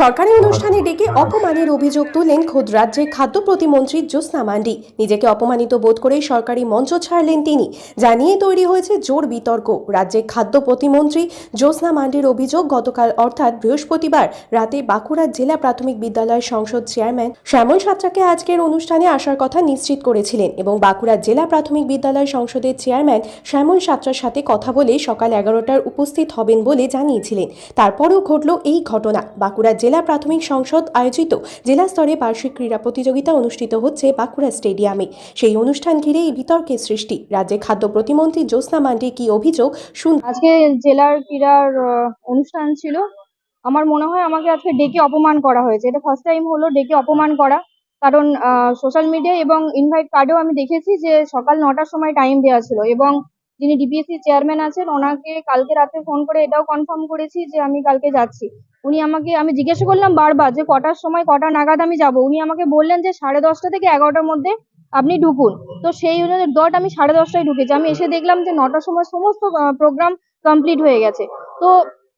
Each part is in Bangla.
সরকারি অনুষ্ঠানে ডেকে অপমানের অভিযোগ তুললেন খোদ রাজ্যের খাদ্য প্রতিমন্ত্রী জ্যোৎস্না মান্ডি। নিজেকে অপমানিত বোধ করে সরকারি মঞ্চ ছাড়লেন তিনি। জানিয়ে তৈরি হয়েছে জোর বিতর্ক। রাজ্যের খাদ্য প্রতিমন্ত্রী জ্যোৎস্না মান্ডির অভিযোগ গতকাল, অর্থাৎ বৃহস্পতিবার রাতে বাঁকুড়া জেলা প্রাথমিক বিদ্যালয়ের সংসদ চেয়ারম্যান শ্যামল সাত্রাকে আজকের অনুষ্ঠানে আসার কথা নিশ্চিত করেছিলেন এবং বাঁকুড়া জেলা প্রাথমিক বিদ্যালয় সংসদের চেয়ারম্যান শ্যামল সাত্রার সাথে কথা বলে সকাল এগারোটার উপস্থিত হবেন বলে জানিয়েছিলেন। তারপরেও ঘটল এই ঘটনা। বাঁকুড়া জেলা প্রাথমিক সংসদ আয়োজিত জেলা স্তরে বার্ষিক ক্রীড়া প্রতিযোগিতা অনুষ্ঠিত হচ্ছে বাঁকুড়া স্টেডিয়ামে। সেই অনুষ্ঠান ঘিরে এই বিতর্কের সৃষ্টি। রাজ্যে খাদ্য প্রতিমন্ত্রী জ্যোৎস্না মান্ডি কি অভিযোগ শুন আজকে জেলার ক্রীড়ার অনুষ্ঠান ছিল। আমার মনে হয় আমাকে আজকে ডেকে অপমান করা হয়েছে। এটা ফার্স্ট টাইম হলো ডেকে অপমান করা। কারণ সোশ্যাল মিডিয়া এবং ইনভাইট কার্ডেও আমি দেখেছি যে সকাল নটার সময় টাইম দেওয়া ছিল এবং যিনি ডিপিএসসি চেয়ারম্যান আছেন ওনাকে কালকে রাতে ফোন করে এটাও কনফার্ম করেছি যে আমি কালকে যাচ্ছি। উনি আমাকে আমি জিজ্ঞাসা করলাম বারবার যে কটার সময় কটা নাগাদ আমি যাব। উনি আমাকে বললেন যে সাড়ে দশটা থেকে এগারোটার মধ্যে আপনি ঢুকুন। তো সেই অনুযায়ী ডট আমি সাড়ে দশটায় ঢুকেছি। আমি এসে দেখলাম যে নটার সময় সমস্ত প্রোগ্রাম কমপ্লিট হয়ে গেছে। তো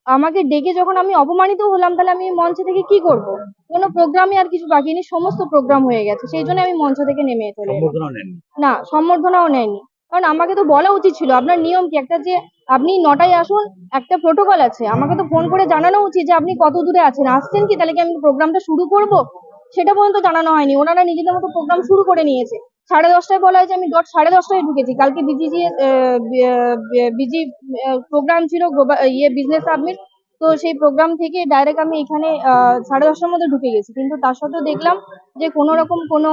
আমাকে ডেকে যখন আমি অপমানিত হলাম তাহলে আমি মঞ্চ থেকে কি করব? কোনো প্রোগ্রামে আর কিছু বাকি নেই সমস্ত প্রোগ্রাম হয়ে গেছে। সেই জন্য আমি মঞ্চ থেকে নেমে চলে না সম্বর্ধনাও নেয়নি কারণ আমাকে তো বলা উচিত ছিল, আপনার নিয়ম কি? একটা যে আপনি নটায় আসুন, একটা প্রোটোকল আছে। আমাকে তো ফোন করে জানানো উচিত যে আপনি কত দূরে আছেন। আসছেন কি? তাহলে কি আমি প্রোগ্রামটা শুরু করব? সেটা পর্যন্ত জানানো হয়নি। ওনারা নিজেদের মতো প্রোগ্রাম শুরু করে নিয়েছে। সাড়ে দশটায় বলা হয়েছে আমি ডট সাড়ে দশটায় ঢুকেছি। কালকে বিজিজি বিজি প্রোগ্রাম ছিল ইয়ে বিজনেস সাবমিট তো সেই প্রোগ্রাম থেকে ডাইরেক্ট আমি এখানে সাড়ে দশটার মধ্যে ঢুকে গেছি। কিন্তু তার সত্ত্বেও দেখলাম যে কোনো রকম কোনো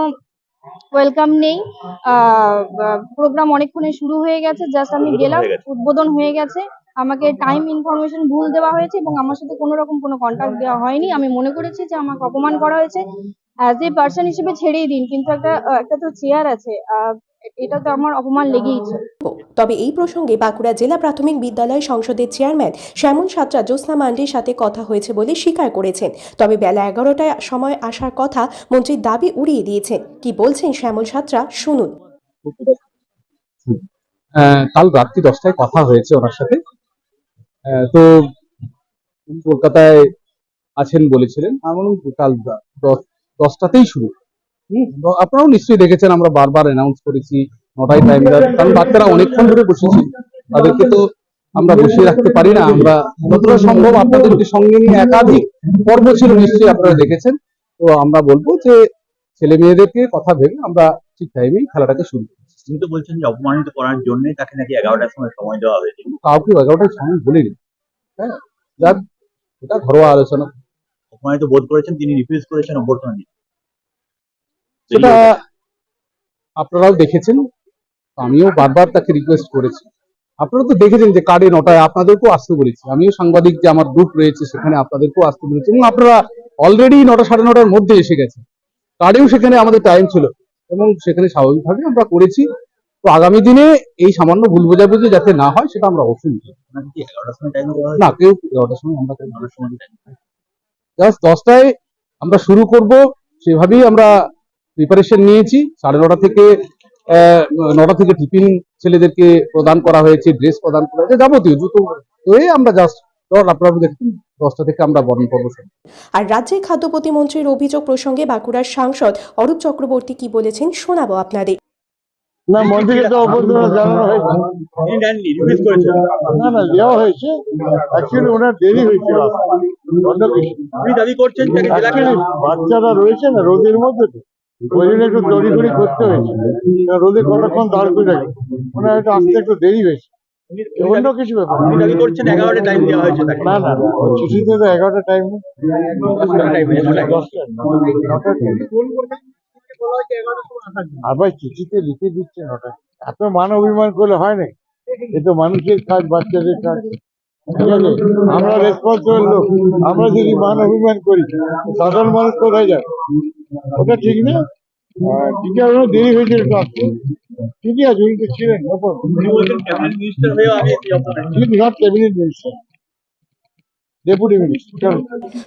ওয়েলকাম নেই। প্রোগ্রাম অনেকক্ষণে শুরু হয়ে গেছে। জাস্ট আমি গেলাম উদ্বোধন হয়ে গেছে। আমাকে টাইম ইনফরমেশন ভুল দেওয়া হয়েছে এবং আমার সাথে কোনো রকম কোনো কন্ট্যাক্ট দেওয়া হয়নি। আমি মনে করেছি যে আমাকে অপমান করা হয়েছে। অ্যাজ এ পার্সন হিসেবে ছেড়েই দিন কিন্তু একটা একটা তো চেয়ার আছে আহ, এটা তো আমার অপমান লেগেইছে তবে এই প্রসঙ্গে বাঁকুড়া জেলা প্রাথমিক বিদ্যালয় সংসদের চেয়ারম্যান শ্যামল সাত্রা জ্যোৎস্না মান্ডির সাথে কথা হয়েছে বলে স্বীকার করেছেন। তবে বেলা এগারোটায় সময় আসার কথা মন্ত্রীর দাবি উড়িয়ে দিয়েছেন। কি বলছেন শ্যামল সাত্রা? শুনুন। আহ, কাল রাত্রি দশটায় কথা হয়েছে ওনার সাথে। আহ, তো কলকাতায় আছেন বলেছিলেন। আমার কাল দশ- দশটাতেই শুরু। আপনারাও নিশ্চয়ই দেখেছেন আমরা বারবার অ্যানাউন্স করেছি নটায় টাইম কারণ বাচ্চারা অনেকক্ষণ ধরে বসেছে। তাদেরকে তো আমরা বসিয়ে রাখতে পারি না আমরা যতটা সম্ভব আপনাদেরকে সঙ্গে নিয়ে একাধিক পর্ব ছিল নিশ্চয়ই আপনারা দেখেছেন। তো আমরা বলব যে ছেলে মেয়েদেরকে কথা ভেবে আমরা ঠিক টাইমেই খেলাটাকে শুরু করি তিনি তো বলছেন যে অপমানিত করার জন্য তাকে নাকি এগারোটার সময় সময় দেওয়া হয়েছে কাউকে এগারোটার সময় বলিনি। হ্যাঁ যাক এটা ঘরোয়া আলোচনা। অপমানিত বোধ করেছেন তিনি রিফিউজ করেছেন অভ্যর্থনা দিতে সেটা আপনারাও দেখেছেন আমিও বারবার তাকে রিকোয়েস্ট করেছি। আপনারা তো দেখেছেন যে কার্ডে নটায় আপনাদেরকেও আসতে বলেছি। আমিও সাংবাদিক যে আমার গ্রুপ রয়েছে সেখানে আপনাদেরকেও আসতে বলেছি এবং আপনারা অলরেডি নটা সাড়ে নটার মধ্যে এসে গেছে। কার্ডেও সেখানে আমাদের টাইম ছিল এবং সেখানে স্বাভাবিকভাবে আমরা করেছি। তো আগামী দিনে এই সামান্য ভুল বোঝাবুঝি যাতে না হয় সেটা আমরা অবশ্যই টাইম না কেউ এগারোটার সময় আমরা জাস্ট দশটায় আমরা শুরু করব, সেভাবেই আমরা প্রিপারেশন নিয়েছি। সাড়ে নটা থেকে নটা থেকে টিফিন ছেলেদেরকে প্রদান করা হয়েছে ড্রেস প্রদান করা হয়েছে, যাবতীয় জুতো হয়ে আমরা জাস্ট আপনারা দেখুন, দশটা থেকে আমরা বরণ আর রাজ্যের খাদ্য প্রতিমন্ত্রীর অভিযোগ প্রসঙ্গে বাঁকুড়ার সাংসদ অরূপ চক্রবর্তী কি বলেছেন শোনাবো আপনাদের। না মন্দিরে তো অভ্যর্থনা জানানো হয়েছে। না না দেওয়া হয়েছে। অ্যাকচুয়ালি ওনার দেরি হয়েছিল। বাচ্চারা রয়েছে না রোদের মধ্যে তো। ওই জন্য একটু তড়িঘড়ি করতে হয়েছে। রোদে কতক্ষণ দাঁড় করে রাখি ওনার একটু আসতে একটু দেরি হয়েছে। অন্য কিছু ব্যাপার। দাবি করছেন এগারোটা টাইম দেওয়া হয়েছে না না না চিঠিতে তো এগারোটা টাইম দশটা টাইম দশটা নটা আবার চিঠিতে লিখে দিচ্ছে নটা এত মান অভিমান করলে হয় না। এ তো মানুষের কাজ বাচ্চাদের কাজ। আমরা রেসপন্সিবল লোক। আমরা যদি মান অভিমান করি সাধারণ মানুষ কোথায় যাবে? ওটা ঠিক না? ঠিক আছে দেরি হয়েছে একটু আসতে ঠিকই আছে উনি তো ছিলেন ক্যাবিনেট মিনিস্টার ডেপুটি মিনিস্টার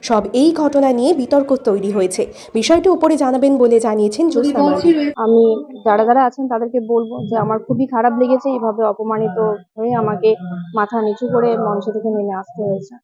সব এই ঘটনা নিয়ে বিতর্ক তৈরি হয়েছে। বিষয়টি উপরে জানাবেন বলে জানিয়েছেন জ্যোৎস্না আমি যারা যারা আছেন তাদেরকে বলব যে আমার খুবই খারাপ লেগেছে। এভাবে অপমানিত হয়ে আমাকে মাথা নিচু করে মঞ্চ থেকে নেমে আসতে হয়েছে।